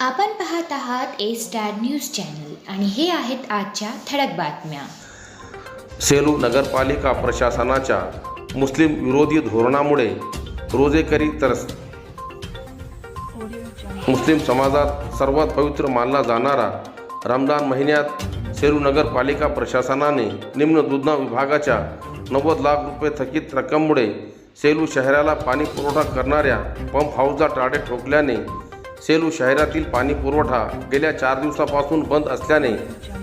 आपण पाहत आहात ए स्टार न्यूज चॅनल आणि हे आहेत आजच्या ठळक बातम्या. सेलू नगरपालिका प्रशासनाच्या मुस्लिम विरोधी धोरणामुळे रोजेकरी तर मुस्लिम समाजात सर्वात पवित्र मानला जाणारा रमजान महिन्यात सेलू नगरपालिका प्रशासनाने निम्न दुधना विभागाच्या नव्वद लाख रुपये थकीत रक्कममुळे सेलू शहराला पाणी पुरवठा करणाऱ्या पंप हाऊसला टाळे ठोकल्याने सेलू शहरातील पाणी पुरवठा गेल्या चार दिवसापासून बंद असल्याने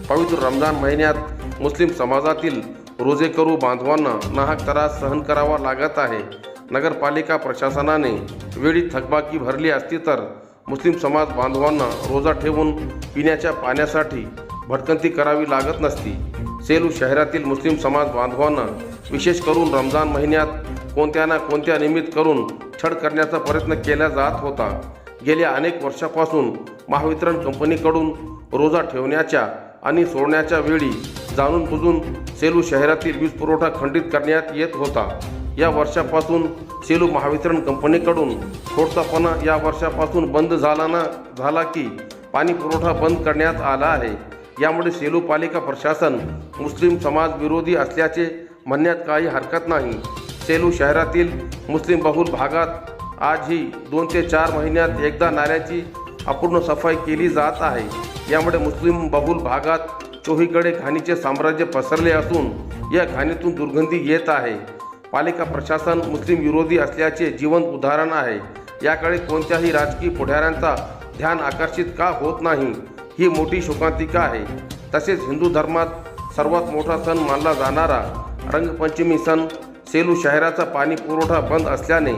पवित्र रमजान महिन्यात मुस्लिम समाजातील रोजेकरू बांधवांना नाहक त्रास सहन करावा लागत आहे. नगरपालिका प्रशासनाने वेळी थकबाकी भरली असती तर मुस्लिम समाज बांधवांना रोजा ठेवून पिण्याच्या पाण्यासाठी भटकंती करावी लागत नसती. सेलू शहरातील मुस्लिम समाज बांधवांना विशेष करून रमजान महिन्यात कोणत्या ना कोणत्या निमित्त करून छळ करण्याचा प्रयत्न केला जात होता. गेल्या अनेक वर्षापासून महावितरण कंपनीकडून रोजा ठेवण्याच्या आणि सोडण्याच्या वेळी जाणून बुजून सेलू शहरातील वीज पुरवठा खंडित करण्यात येत होता. या वर्षापासून सेलू महावितरण कंपनीकडून थोडसापणा या वर्षापासून बंद झाला ना झाला की पाणी पुरवठा बंद करण्यात आला आहे. यामुळे सेलू पालिका प्रशासन मुस्लिम समाज विरोधी असल्याचे म्हणण्यात काही हरकत नाही. सेलू शहरातील मुस्लिम बहुल भागात आजही दोन ते चार महिन्यात एकदा नाल्याची अपूर्ण सफाई केली जात आहे. यामुळे मुस्लिम बहुल भागात चोहीकडे घाणीचे साम्राज्य पसरले असून या घाणीतून दुर्गंधी येत आहे. पालिका प्रशासन मुस्लिम विरोधी असल्याचे जिवंत उदाहरण आहे. याकडे कोणत्याही राजकीय पुढाऱ्यांचा ध्यान आकर्षित का होत नाही ही मोठी शोकांतिका आहे. तसेच हिंदू धर्मात सर्वात मोठा सण मानला जाणारा रंगपंचमी सण सेलू शहराचा पाणी पुरवठा बंद असल्याने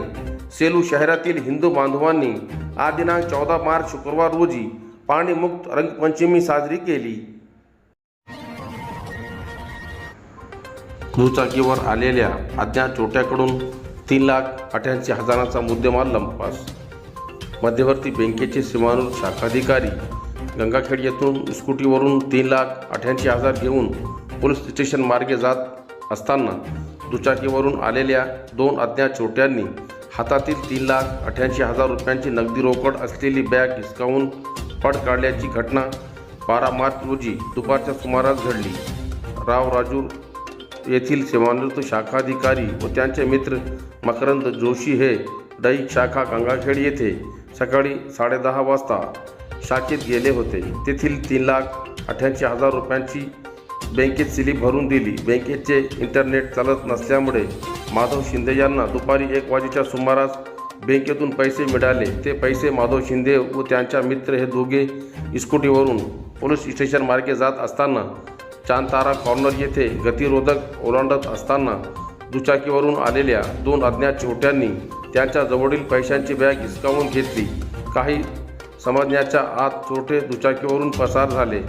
सेलू शहरातील हिंदू बांधवांनी आज दिनांक चौदा मार्च शुक्रवार रोजी पाणीमुक्त रंगपंचमी साजरी केली. दुचाकीवर आलेल्या अज्ञात चोट्याकडून तीन लाख अठ्याऐंशी हजाराचा मुद्देमाल लंपास मध्यवर्ती बँकेचे सीमानूर शाखाधिकारी गंगाखेड येथून स्कूटीवरून तीन लाख अठ्याऐंशी हजार घेऊन पोलीस स्टेशन मार्गे जात असताना दुचाकीवरून आलेल्या दोन अज्ञात चोट्यांनी हातातील तीन लाख अठ्याऐंशी हजार रुपयांची नगदी रोकड असलेली बॅग हिसकावून पड काढल्याची घटना बारा मार्च रोजी दुपारच्या सुमारास घडली. राव राजू येथील सेवानिवृत्त शाखाधिकारी व त्यांचे मित्र मकरंद जोशी हे दैक शाखा गंगाखेड येथे सकाळी साडेदहा वाजता शाखेत गेले होते. तेथील तीन लाख अठ्याऐंशी हजार रुपयांची बँकेत स्लिप भरून दिली. बँकेचे इंटरनेट चालत नसल्यामुळे माधव शिंदे यांना दुपारी एक वाजेच्या सुमारास बँकेतून पैसे मिळाले. ते पैसे माधव शिंदे व त्यांच्या मित्र हे दोघे स्कूटीवरून पोलीस स्टेशन मार्गे जात असताना चांदतारा कॉर्नर येथे गतिरोधक ओलांडत असताना दुचाकीवरून आलेल्या दोन अज्ञात छोट्यांनी त्यांच्या जवळील पैशांची बॅग हिसकावून घेतली. काही समजण्याच्या आत चोटे दुचाकीवरून पसार झाले.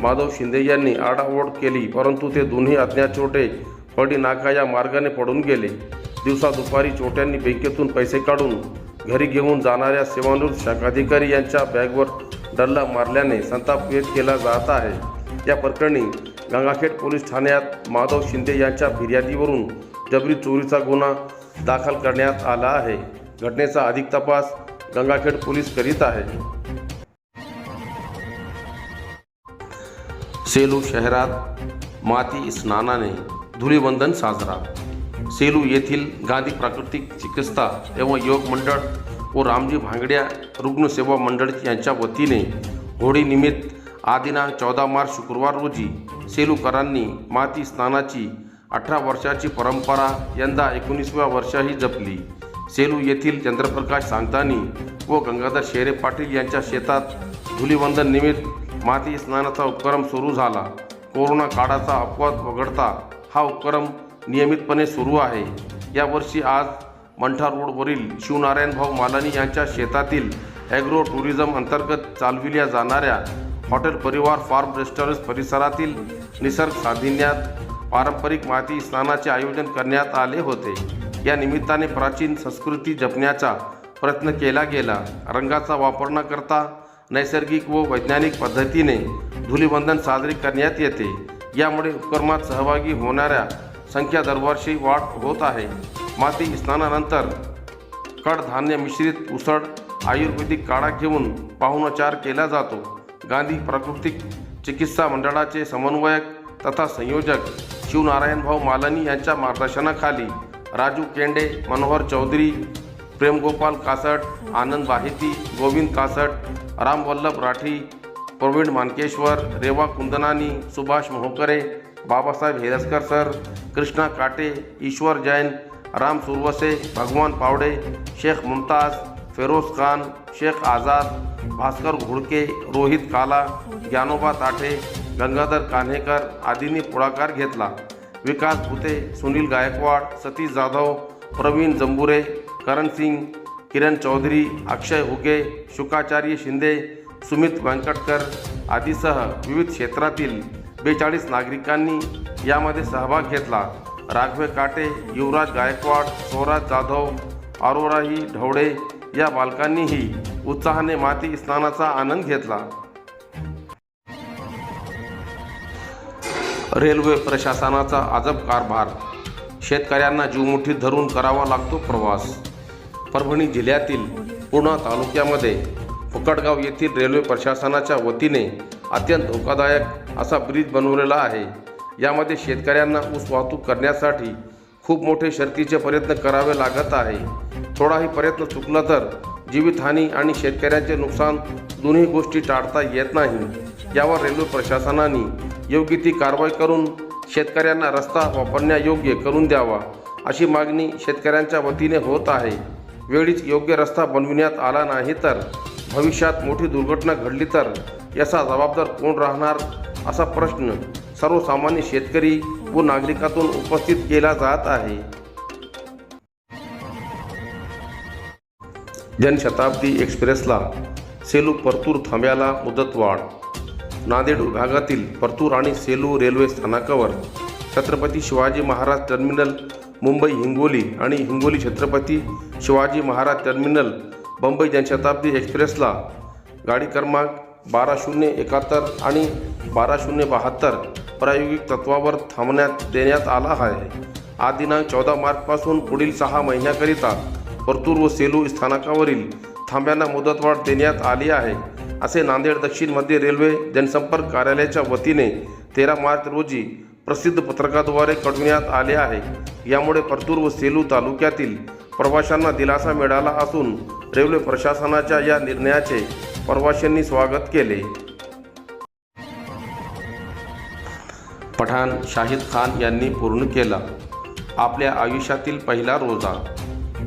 माधव शिंदे यांनी आडाओढ केली परंतु ते दोन्ही अज्ञात चोटे पडी नाका या मार्गाने पडून गेले. दिवसा दुपारी चोट्यांनी बँकेतून पैसे काढून घरी घेऊन जाणाऱ्या सेवानिवृत्त शाखाधिकारी यांच्या बॅगवर डल्ला मारल्याने संताप व्यक्त केला जात आहे. या प्रकरणी गंगाखेड पोलीस ठाण्यात माधव शिंदे यांच्या फिर्यादीवरून जबरी चोरीचा गुन्हा दाखल करण्यात आला आहे. घटनेचा अधिक तपास गंगाखेड पोलीस करीत आहे. सेलू शहरात माती स्नानाने धुलीवंदन साजरा. सेलू येथील गांधी प्राकृतिक चिकित्सा एवं योग मंडळ व रामजी भांगड्या रुग्णसेवा मंडळ यांच्या वतीने होळीनिमित्त आदिनांक चौदा मार्च शुक्रवार रोजी सेलूकरांनी माती स्नानाची अठरा वर्षाची परंपरा यंदा एकोणीसव्या वर्षाही जपली. सेलू येथील चंद्रप्रकाश सांगतानी व गंगाधर शेरे पाटील यांच्या शेतात धुलीवंदन निमित्त माती स्नानाचा उपक्रम सुरू झाला. कोरोना काळाचा अपवाद वगळता हा उपक्रम नियमितपणे सुरू आहे. यावर्षी आज मंठा रोडवरील शिवनारायण भाऊ मालानी यांच्या शेतातील ॲग्रो टुरिझम अंतर्गत चालविल्या जाणाऱ्या हॉटेल परिवार फार्म रेस्टॉरंट परिसरातील निसर्ग साधिन्यात पारंपरिक माती स्नानाचे आयोजन करण्यात आले होते. या निमित्ताने प्राचीन संस्कृती जपण्याचा प्रयत्न केला गेला. रंगाचा वापर न करता नैसर्गिक व वैज्ञानिक पद्धतीने धुलीवंदन साजरे करण्यात येते. यामुळे उपक्रमात सहभागी होणाऱ्या संख्या दरवर्षी वाढ होत आहे. माती स्नानानंतर कडधान्य मिश्रित उसळ आयुर्वेदिक काढा घेऊन पाहुणचार केला जातो. गांधी प्राकृतिक चिकित्सा मंडळाचे समन्वयक तथा संयोजक शिवनारायणभाऊ मालानी यांच्या मार्गदर्शनाखाली राजू केंडे मनोहर चौधरी प्रेमगोपाल कासट आनंद बाहिती गोविंद कासट रामवल्लभ राठी प्रवीण मानकेश्वर रेवा कुंदनानी सुभाष मोहकरे बाबासाहेब हेरसकर सर कृष्णा काटे ईश्वर जैन राम सुरवसे भगवान पावडे शेख मुमताज फेरोज खान शेख आझाद भास्कर घोडके रोहित काला ज्ञानोबा ताठे गंगाधर कान्हेकर आदींनी पुढाकार घेतला. विकास भुते सुनील गायकवाड सतीश जाधव प्रवीण जंबुरे करण सिंग किरण चौधरी अक्षय हुगे शुकाचार्य शिंदे सुमित व्यंकटकर आदीसह विविध क्षेत्रातील बेचाळीस नागरिकांनी यामध्ये सहभाग घेतला. राघवे काटे युवराज गायकवाड स्वराज जाधव अरोराही ढवळे या बालकांनीही उत्साहाने माती स्नानाचा आनंद घेतला. रेल्वे प्रशासनाचा अजब कारभार. शेतकऱ्यांना जीवमुठीत धरून करावा लागतो प्रवास. परभणी जिल्ह्यातील पूर्णा तालुक्यामध्ये फुकटगाव येथील रेल्वे प्रशासनाच्या वतीने अत्यंत धोकादायक असा ब्रिज बनवलेला आहे. यामध्ये शेतकऱ्यांना ऊस वाहतूक करण्यासाठी खूप मोठे शर्तीचे प्रयत्न करावे लागत आहे. थोडाही प्रयत्न चुकला तर जीवितहानी आणि शेतकऱ्यांचे नुकसान दोन्ही गोष्टी टाळता येत नाही. यावर रेल्वे प्रशासनाने योग्य ती कारवाई करून शेतकऱ्यांना रस्ता वापरण्यायोग्य करून द्यावा अशी मागणी शेतकऱ्यांच्या वतीने होत आहे. वेळीच योग्य रस्ता बनविण्यात आला नाही तर भविष्यात मोठी दुर्घटना घडली तर याचा जबाबदार कोण राहणार असा प्रश्न सर्वसामान्य शेतकरी व नागरिकातून उपस्थित केला जात आहे. जनशताब्दी एक्सप्रेसला सेलू परतूर थांब्याला मुदतवाढ. नांदेड विभागातील परतूर आणि सेलू रेल्वे स्थानकावर छत्रपती शिवाजी महाराज टर्मिनल मुंबई हिंगोली आणि हिंगोली छत्रपती शिवाजी महाराज टर्मिनल मुंबई जनशताब्दी एक्सप्रेसला गाडी क्रमांक बारा शून्य एकाहत्तर आणि बारा शून्य बहात्तर प्रायोगिक तत्वावर थांबण्यात देण्यात आला आहे. आज दिनांक चौदा मार्चपासून पुढील सहा महिन्याकरिता परतूर व सेलू स्थानकावरील थांब्यांना मुदतवाढ देण्यात आली आहे. असे नांदेड दक्षिण मध्य रेल्वे जनसंपर्क कार्यालयाच्या वतीने तेरा मार्च रोजी प्रसिद्ध पत्रकाद्वारे कळविण्यात आले आहे. यामुळे परतूर व सेलू तालुक्यातील प्रवाशांना दिलासा मिळाला असून रेल्वे प्रशासनाच्या या निर्णयाचे प्रवाशांनी स्वागत केले. पठाण शाहिद खान यांनी पूर्ण केला. आपल्या आयुष्यातील पहिला रोजा.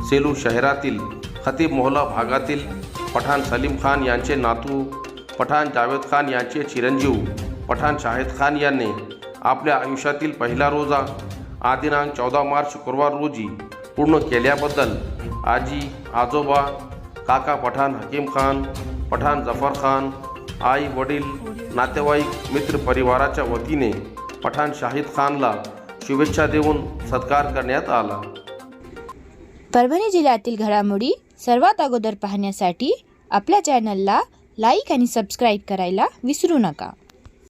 सेलू शहरातील खतीब मोहला भागातील पठाण सलीम खान यांचे नातू पठाण जावेद खान यांचे चिरंजीव पठाण शाहिद खान यांनी आपल्या आयुष्यातील पहिला रोजा आदिनांक दिनांक चौदा मार्च शुक्रवार रोजी पूर्ण केल्याबद्दल आजी आजोबा काका पठाण हकीम खान पठाण जफर खान आई वडील नातेवाईक मित्र परिवाराच्या वतीने पठाण शाहिद खानला शुभेच्छा देऊन सत्कार करण्यात आला. परभणी जिल्ह्यातील घडामोडी सर्वात अगोदर पाहण्यासाठी आपल्या चॅनलला लाईक आणि सबस्क्राईब करायला विसरू नका.